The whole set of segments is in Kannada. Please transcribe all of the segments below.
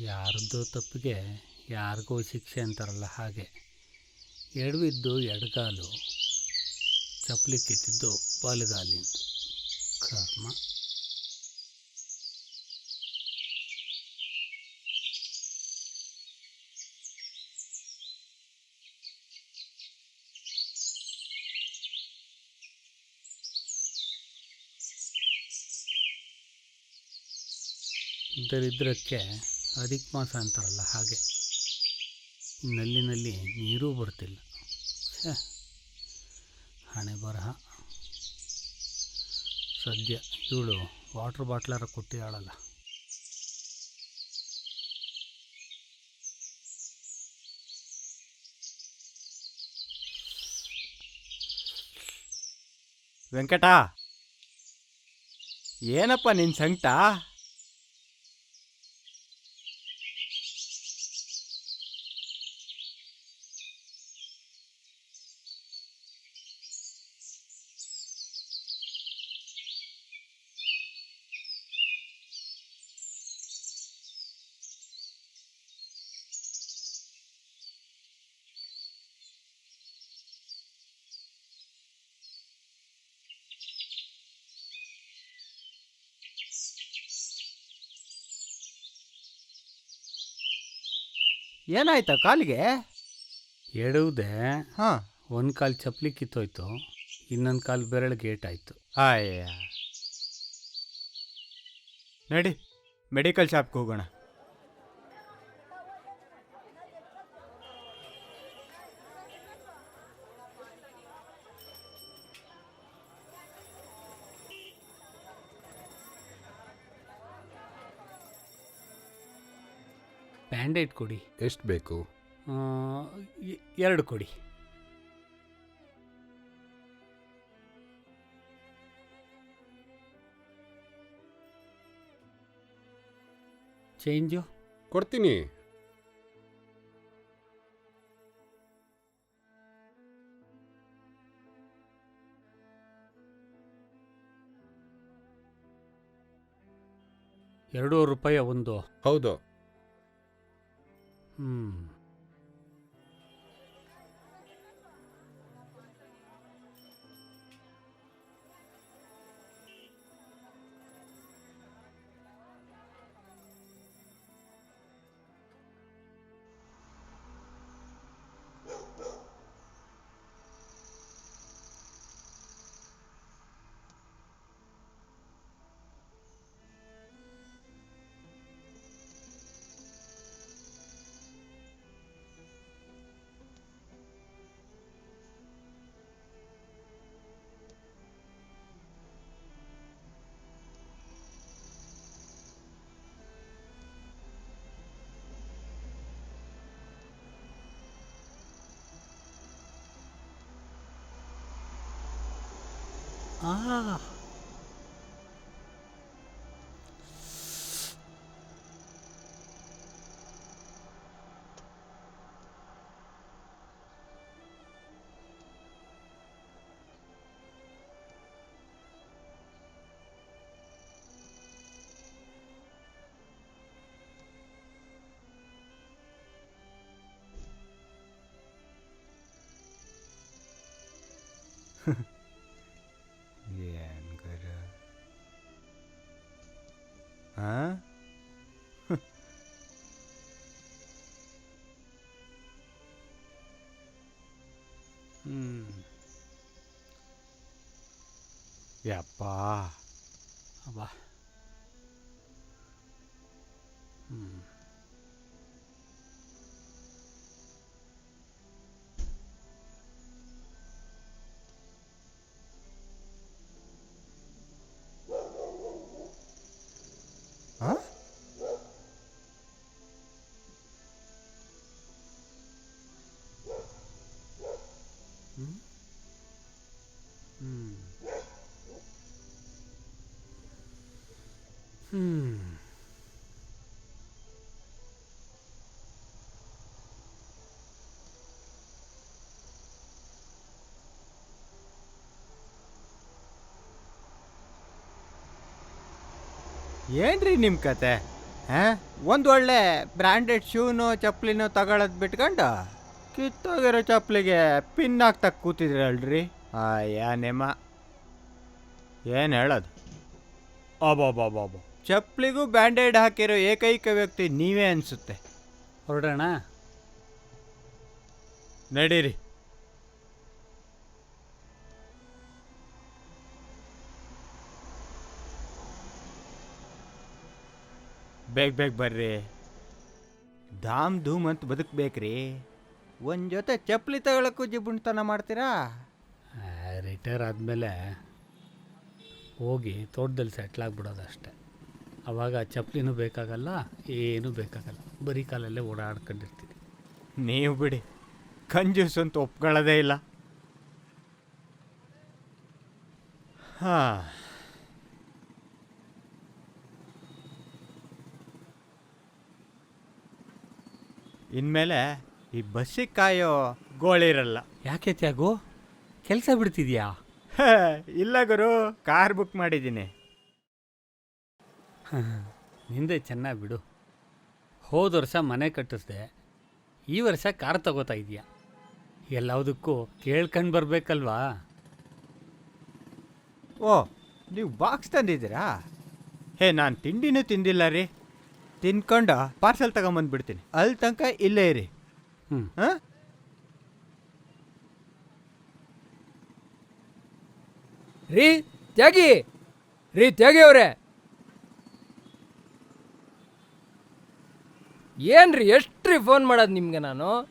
ಯಾರದ್ದೋ ತಪ್ಪಿಗೆ ಯಾರಿಗೂ ಶಿಕ್ಷೆ ಅಂತಾರಲ್ಲ ಹಾಗೆ. ಎಡವಿದ್ದು ಎಡಗಾಲು ಚಪ್ಪಲಿ ಕಿತ್ತಿದ್ದು ಬಲಗಾಲಿಂದು ಕರ್ಮ. ದರಿದ್ರಕ್ಕೆ ಅಧಿಕ ಮಾಸ ಅಂತಾರಲ್ಲ ಹಾಗೆ. ನಲ್ಲಿನಲ್ಲಿ ನೀರೂ ಬರ್ತಿಲ್ಲ. ಹಣೆ ಬರಹ. ಸದ್ಯ ಇವಳು ವಾಟ್ರ್ ಬಾಟ್ಲಾರ ಕೊಟ್ಟಿದ್ದಾಳಲ್ಲ ವೆಂಕಟ! ಏನಪ್ಪ ನಿನ್ನ ಸಂಕಟ? ಏನಾಯ್ತ ಕಾಲಿಗೆ? ಎಡುವುದೇ ಹಾ. ಒಂದು ಕಾಲು ಚಪ್ಪಲಿ ಕಿತ್ತೋಯ್ತು ಇನ್ನೊಂದು ಕಾಲು ಬೆರಳು ಗೇಟಾಯಿತು ಅಯ್ಯ ನಡಿ ಮೆಡಿಕಲ್ ಶಾಪ್ಗೆ ಹೋಗೋಣ. ಬ್ಯಾಂಡೇಡ್ ಕೊಡಿ. ಎಷ್ಟು ಬೇಕು? ಆ, ಎ- ಎರಡು ಕೊಡಿ. ಚೇಂಜು? ಕೊಡ್ತೀನಿ. ಎರಡೂವರೆ ರೂಪಾಯಿ ಒಂದು. ಹೌದು. 嗯。ಹ್ಞೂ ಆ ಏನ್ 嗯，哑巴，好吧，嗯。ಏನ್ರಿ ನಿಮ್ಮ ಕತೆ? ಹಾಂ? ಒಂದು ಒಳ್ಳೆ ಬ್ರ್ಯಾಂಡೆಡ್ ಶೂನು, ಚಪ್ಪಲಿನೋ ತಗೊಳ್ಳೋದು ಬಿಟ್ಕೊಂಡು? ಕಿತ್ತೋಗಿರೋ ಚಪ್ಪಲಿಗೆ ಪಿನ್ ಹಾಕ್ತಾ ಕೂತಿದ್ರಲ್ರಿ? ಅಯ್ಯ ನೇಮ ಏನು ಹೇಳೋದು? ಅಬ್ಬಬ್ಬಬ್ಬಬ್ಬ. ಚಪ್ಪಲಿಗೂ ಬ್ಯಾಂಡೇಡ್ ಹಾಕಿರೋ ಏಕೈಕ ವ್ಯಕ್ತಿ ನೀವೇ ಅನಿಸುತ್ತೆ. ಹೊರಡೋಣ. ನಡೀರಿ. ಬೇಗ ಬೇಗ ಬರ್ರಿ. ಧಾಮ್ ಧೂಮ್ ಅಂತ ಬದುಕ್ಬೇಕ್ರಿ. ಒಂದು ಜೊತೆ ಚಪ್ಪಲಿ ತಗೊಳಕ್ಕೂ ಜಿಬುಣ್ತನ ಮಾಡ್ತೀರಾ? ರಿಟೈರ್ ಆದಮೇಲೆ ಹೋಗಿ ತೋಟದಲ್ಲಿ ಸೆಟ್ಲ್ ಆಗಿಬಿಡೋದಷ್ಟೇ. ಅವಾಗ ಚಪ್ಪಲಿನೂ ಬೇಕಾಗಲ್ಲ ಏನೂ ಬೇಕಾಗಲ್ಲ. ಬರೀ ಕಾಲಲ್ಲೇ ಓಡಾಡ್ಕೊಂಡಿರ್ತೀನಿ ನೀವು ಬಿಡಿ. ಕಂಜೂಸ್ ಅಂತ ಒಪ್ಕೊಳ್ಳೋದೇ ಇಲ್ಲ. ಹಾಂ. ಇನ್ಮೇಲೆ ಈ ಬಸ್ಸಿಗೆ ಕಾಯೋ ಗೋಳಿರಲ್ಲ ಯಾಕೆ ತ್ಯಾಗು? ಕೆಲಸ ಬಿಡ್ತಿದ್ಯಾ? ಇಲ್ಲ ಗುರು. ಕಾರ್ ಬುಕ್ ಮಾಡಿದ್ದೀನಿ. ನಿಂದೆ ಚೆನ್ನಾಗಿ ಬಿಡು. ಹೋದ ವರ್ಷ ಮನೆ ಕಟ್ಟಿಸ್ದೆ. ಈ ವರ್ಷ ಕಾರ್ ತಗೋತಾ ಇದೀಯ ಎಲ್ಲದಕ್ಕೂ ಕೇಳ್ಕೊಂಡು ಬರಬೇಕಲ್ವಾ? ಓ ನೀವು ಬಾಕ್ಸ್ ತಂದಿದ್ದೀರಾ? ಹೇ ನಾನು ತಿಂಡಿನೂ ತಿಂದಿಲ್ಲ ರೀ. ತಿನ್ಕೊಂಡು ಪಾರ್ಸೆಲ್ ತಗೊಂಬಂದ್ಬಿಡ್ತೀನಿ. ಅಲ್ಲಿ ತನಕ ಇಲ್ಲೇ ಇರಿ. ಹ್ಞೂ ಹಾಂ? ರೀ ತ್ಯಾಗಿ! ರೀ ತ್ಯಾಗಿ ಅವ್ರೆ! ಏನ್ರಿ ಎಷ್ಟ್ರಿ ಫೋನ್ ಮಾಡೋದು ನಿಮ್ಗೆ ನಾನು?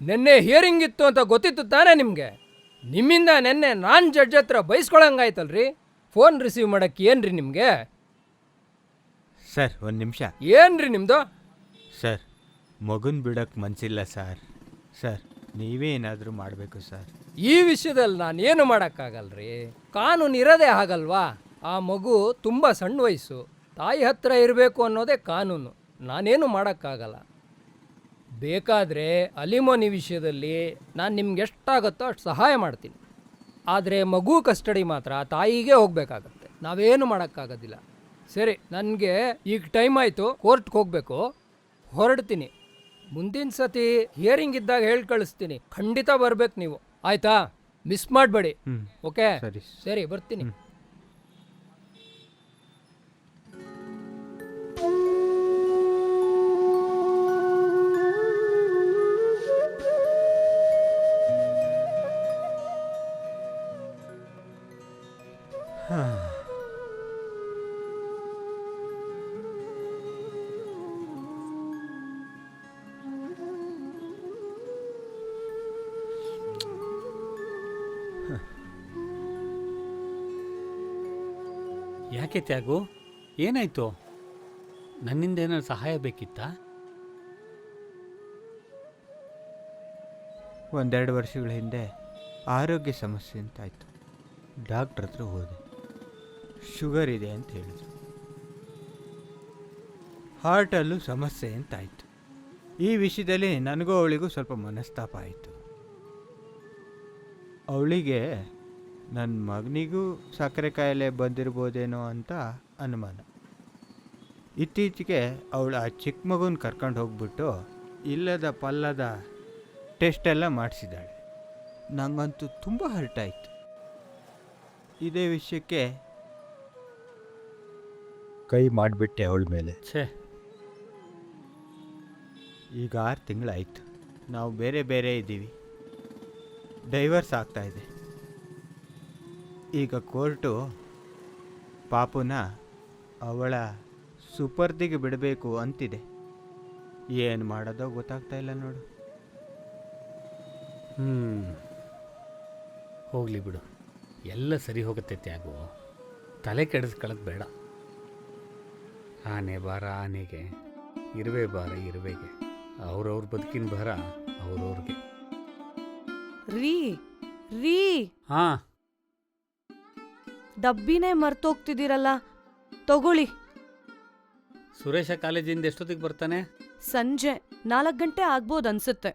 ನಿನ್ನೆ ಹಿಯರಿಂಗ್ ಇತ್ತು ಅಂತ ಗೊತ್ತಿತ್ತು ತಾನೇ ನಿಮಗೆ? ನಿಮ್ಮಿಂದ ನೆನ್ನೆ ನಾನು ಜಡ್ಜ್ ಹತ್ರ ಬೈಸ್ಕೊಳಂಗಾಯ್ತಲ್ರಿ? ಫೋನ್ ರಿಸೀವ್ ಮಾಡಕ್ಕೆ ಏನ್ರಿ ನಿಮಗೆ? ಸರ್ ಒಂದು ನಿಮಿಷ. ಏನ್ರಿ ನಿಮ್ಮದು ಸರ್ ಮಗುನ್ ಬಿಡೋಕ್ಕೆ ಮನಸ್ಸಿಲ್ಲ ಸರ್. ಸರ್ ನೀವೇ ಏನಾದರೂ ಮಾಡಬೇಕು ಸರ್. ಈ ವಿಷಯದಲ್ಲಿ ನಾನು ಏನು ಮಾಡೋಕ್ಕಾಗಲ್ರಿ? ಕಾನೂನು ಇರೋದೇ ಆಗಲ್ವಾ? ಆ ಮಗು ತುಂಬ ಸಣ್ಣ ವಯಸ್ಸು. ತಾಯಿ ಹತ್ರ ಇರಬೇಕು ಅನ್ನೋದೇ ಕಾನೂನು. ನಾನೇನು ಮಾಡೋಕ್ಕಾಗಲ್ಲ. ಬೇಕಾದರೆ ಅಲಿಮೋನಿ ವಿಷಯದಲ್ಲಿ ನಾನು ನಿಮ್ಗೆ ಎಷ್ಟಾಗುತ್ತೋ ಅಷ್ಟು ಸಹಾಯ ಮಾಡ್ತೀನಿ. ಆದರೆ ಮಗು ಕಸ್ಟಡಿ ಮಾತ್ರ ತಾಯಿಗೆ ಹೋಗಬೇಕಾಗತ್ತೆ. ನಾವೇನು ಮಾಡೋಕ್ಕಾಗೋದಿಲ್ಲ. ಸರಿ ನನಗೆ ಈಗ ಟೈಮ್ ಆಯಿತು ಕೋರ್ಟ್ಗೆ ಹೋಗಬೇಕು. ಹೊರಡ್ತೀನಿ. ಮುಂದಿನ ಸತಿ ಹಿಯರಿಂಗ್ ಇದ್ದಾಗ ಹೇಳಿ ಕಳಿಸ್ತೀನಿ. ಖಂಡಿತ ಬರ್ಬೇಕು ನೀವು. ಆಯಿತಾ? ಮಿಸ್ ಮಾಡಬೇಡಿ. ಓಕೆ ಸರಿ. ಸರಿ ಬರ್ತೀನಿ. ಯಾಕೆ ತ್ಯಾಗು? ಏನಾಯ್ತು? ನನ್ನಿಂದ ಏನಾದ್ರು ಸಹಾಯ ಬೇಕಿತ್ತಾ? ಒಂದೆರಡು ವರ್ಷಗಳ ಹಿಂದೆ ಆರೋಗ್ಯ ಸಮಸ್ಯೆ ಅಂತಾಯಿತು. ಡಾಕ್ಟ್ರ ಹತ್ರ ಹೋದೆ. ಶುಗರ್ ಇದೆ ಅಂತ ಹೇಳಿದ್ರು. ಹಾರ್ಟಲ್ಲೂ ಸಮಸ್ಯೆ ಅಂತಾಯಿತು. ಈ ವಿಷಯದಲ್ಲಿ ನನಗೂ ಅವಳಿಗೂ ಸ್ವಲ್ಪ ಮನಸ್ತಾಪ ಆಯಿತು. ಅವಳಿಗೆ ನನ್ನ ಮಗನಿಗೂ ಸಕ್ಕರೆ ಕಾಯಿಲೆ ಬಂದಿರ್ಬೋದೇನೋ ಅಂತ ಅನುಮಾನ. ಇತ್ತೀಚೆಗೆ ಅವಳು ಆ ಚಿಕ್ಕ ಮಗುನ ಕರ್ಕೊಂಡು ಹೋಗ್ಬಿಟ್ಟು ಇಲ್ಲದ ಪಲ್ಲದ ಟೆಸ್ಟ್ ಎಲ್ಲ ಮಾಡಿಸಿದ್ದಾಳೆ. ನನಗಂತೂ ತುಂಬ ಹರ್ಟ್ ಆಯಿತು. ಇದೇ ವಿಷಯಕ್ಕೆ ಕೈ ಮಾಡಿಬಿಟ್ಟೆ ಅವಳ ಮೇಲೆ. ಛೇ. ಈಗ ಆರು ತಿಂಗಳಾಯಿತು. ನಾವು ಬೇರೆ ಬೇರೆ ಇದ್ದೀವಿ. ಡೈವರ್ಸ್ ಆಗ್ತಾ ಇದೆ. ಈಗ ಕೋರ್ಟು ಪಾಪುನ ಅವಳ ಸುಪರ್ದಿಗೆ ಬಿಡಬೇಕು ಅಂತಿದೆ. ಏನು ಮಾಡೋದೋ ಗೊತ್ತಾಗ್ತಾ ಇಲ್ಲ ನೋಡು. ಹ್ಞೂ ಹೋಗಲಿ ಬಿಡು. ಎಲ್ಲ ಸರಿ ಹೋಗುತ್ತೆ ತ್ಯಾಗು. ತಲೆ ಕೆಡಿಸ್ಕೊಳ್ಳೋದು ಬೇಡ. ಆನೆ ಭಾರ ಆನೆಗೆ ಇರುವೆ ಭಾರ ಇರುವೆಗೆ ಅವ್ರವ್ರ ಬದುಕಿನ ಭಾರ ಅವ್ರವ್ರಿಗೆ. ರೀ ರೀ. ಹಾಂ. ಡಬ್ಬಿನೇ ಮರ್ತೋಗ್ತಿದ್ದೀರಲ್ಲ ತಗೊಳ್ಳಿ. ಸುರೇಶ ಕಾಲೇಜಿಂದ ಎಷ್ಟೊತ್ತಿಗೆ ಬರ್ತಾನೆ? ಸಂಜೆ ನಾಲ್ಕು ಗಂಟೆ ಆಗ್ಬೋದು ಅನ್ಸುತ್ತೆ.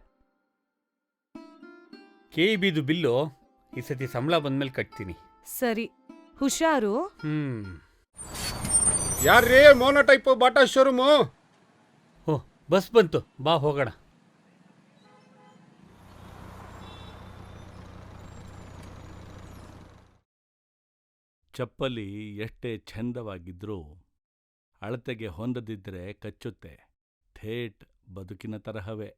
ಕೆ ಇ ಬಿದು ಬಿಲ್ಲು ಈ ಸತಿ ಸಂಬಳ ಬಂದ್ಮೇಲೆ ಕಟ್ತೀನಿ. ಸರಿ ಹುಷಾರು? ಹ್ಞೂ ಯಾರ್ರೀ? Mono type Bata showroom? ಓ ಬಸ್ ಬಂತು. ಬಾ ಹೋಗೋಣ. ಚಪ್ಪಲಿ ಎಷ್ಟೇ ಚಂದವಾಗಿದ್ರೂ ಅಳತೆಗೆ ಹೊಂದದಿದ್ದರೆ ಕಚ್ಚುತ್ತೆ. ಥೇಟ್ ಬದುಕಿನ ತರಹವೇ.